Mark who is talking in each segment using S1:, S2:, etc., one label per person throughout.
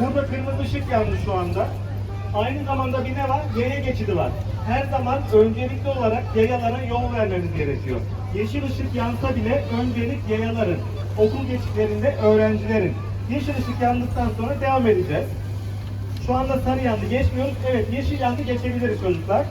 S1: Burada kırmızı ışık yandı şu anda. Aynı zamanda bir ne var? Yaya geçidi var. Her zaman öncelikli olarak yayalara yol vermemiz gerekiyor. Yeşil ışık yansa bile öncelik yayaların, okul geçitlerinde öğrencilerin. Yeşil ışık yandıktan sonra devam edeceğiz. Şu anda sarı yandı geçmiyoruz. Evet yeşil yandı geçebiliriz çocuklar.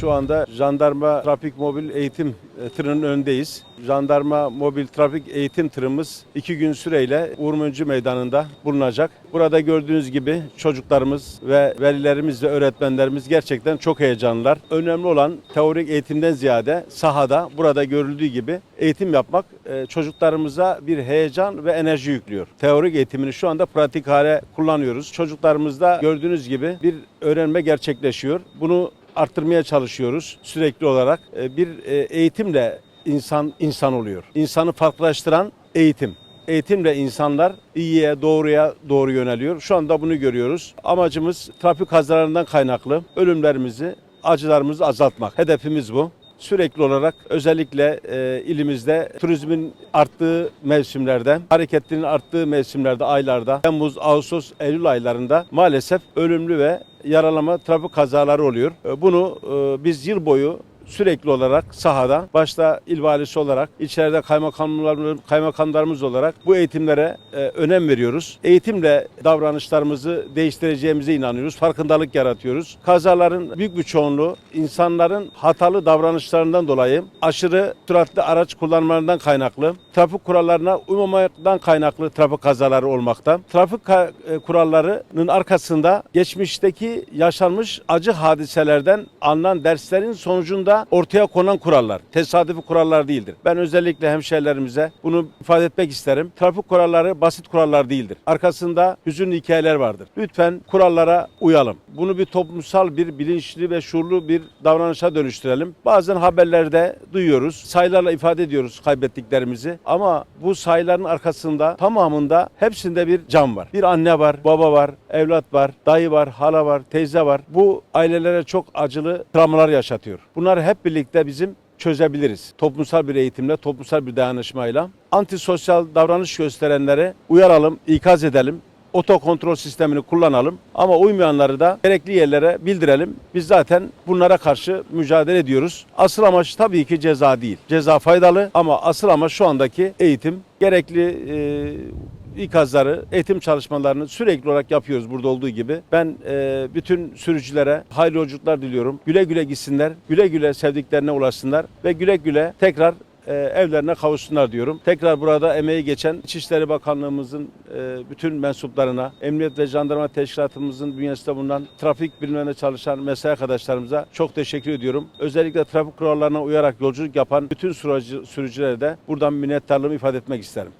S2: Şu anda jandarma trafik mobil eğitim e, tırının önündeyiz. Jandarma mobil trafik eğitim tırımız iki gün süreyle Uğur Mumcu Meydanı'nda bulunacak. Burada gördüğünüz gibi çocuklarımız ve velilerimiz ve öğretmenlerimiz gerçekten çok heyecanlılar. Önemli olan teorik eğitimden ziyade sahada burada görüldüğü gibi eğitim yapmak e, çocuklarımıza bir heyecan ve enerji yüklüyor. Teorik eğitimini şu anda pratik hale kullanıyoruz. Çocuklarımızda gördüğünüz gibi bir öğrenme gerçekleşiyor. Bunu arttırmaya çalışıyoruz sürekli olarak. E, Bir e, eğitimle insan insan oluyor. İnsanı farklılaştıran eğitim. Eğitimle insanlar iyiye, doğruya doğru yöneliyor. Şu anda bunu görüyoruz. Amacımız trafik kazalarından kaynaklı ölümlerimizi, acılarımızı azaltmak. Hedefimiz bu. Sürekli olarak özellikle e, ilimizde turizmin arttığı mevsimlerde, hareketliliğin arttığı mevsimlerde, aylarda, Temmuz, Ağustos, Eylül aylarında maalesef ölümlü ve yaralama trafik kazaları oluyor. E, Bunu e, biz yıl boyu sürekli olarak sahada başta il valisi olarak içeride kaymakamlarımız, kaymakamlarımız olarak bu eğitimlere e, önem veriyoruz. Eğitimle davranışlarımızı değiştireceğimize inanıyoruz. Farkındalık yaratıyoruz. Kazaların büyük bir çoğunluğu insanların hatalı davranışlarından dolayı aşırı süratli araç kullanmalarından kaynaklı, trafik kurallarına uymamaktan kaynaklı trafik kazaları olmakta. Trafik ka- e, kurallarının arkasında geçmişteki yaşanmış acı hadiselerden alınan derslerin sonucunda ortaya konan kurallar. Tesadüfi kurallar değildir. Ben özellikle hemşehrilerimize bunu ifade etmek isterim. Trafik kuralları basit kurallar değildir. Arkasında hüzünlü hikayeler vardır. Lütfen kurallara uyalım. Bunu bir toplumsal bir bilinçli ve şuurlu bir davranışa dönüştürelim. Bazen haberlerde duyuyoruz. Sayılarla ifade ediyoruz kaybettiklerimizi. Ama bu sayıların arkasında tamamında hepsinde bir can var. Bir anne var, baba var, evlat var, dayı var, hala var, teyze var. Bu ailelere çok acılı travmalar yaşatıyor. Bunları hep birlikte bizim çözebiliriz. Toplumsal bir eğitimle, toplumsal bir dayanışmayla. Antisosyal davranış gösterenlere uyaralım, ikaz edelim. Otokontrol sistemini kullanalım ama uymayanları da gerekli yerlere bildirelim. Biz zaten bunlara karşı mücadele ediyoruz. Asıl amaç tabii ki ceza değil. Ceza faydalı ama asıl amaç şu andaki eğitim. Gerekli e, ikazları, eğitim çalışmalarını sürekli olarak yapıyoruz burada olduğu gibi. Ben e, bütün sürücülere hayırlı yolculuklar diliyorum. Güle güle gitsinler, güle güle sevdiklerine ulaşsınlar ve güle güle tekrar e, evlerine kavuşsunlar diyorum. Tekrar burada emeği geçen İçişleri Bakanlığımızın e, bütün mensuplarına, Emniyet ve Jandarma Teşkilatımızın bünyesinde bulunan trafik bilimlerine çalışan mesai arkadaşlarımıza çok teşekkür ediyorum. Özellikle trafik kurallarına uyarak yolculuk yapan bütün sürücü, sürücülere de buradan minnettarlığımı ifade etmek isterim.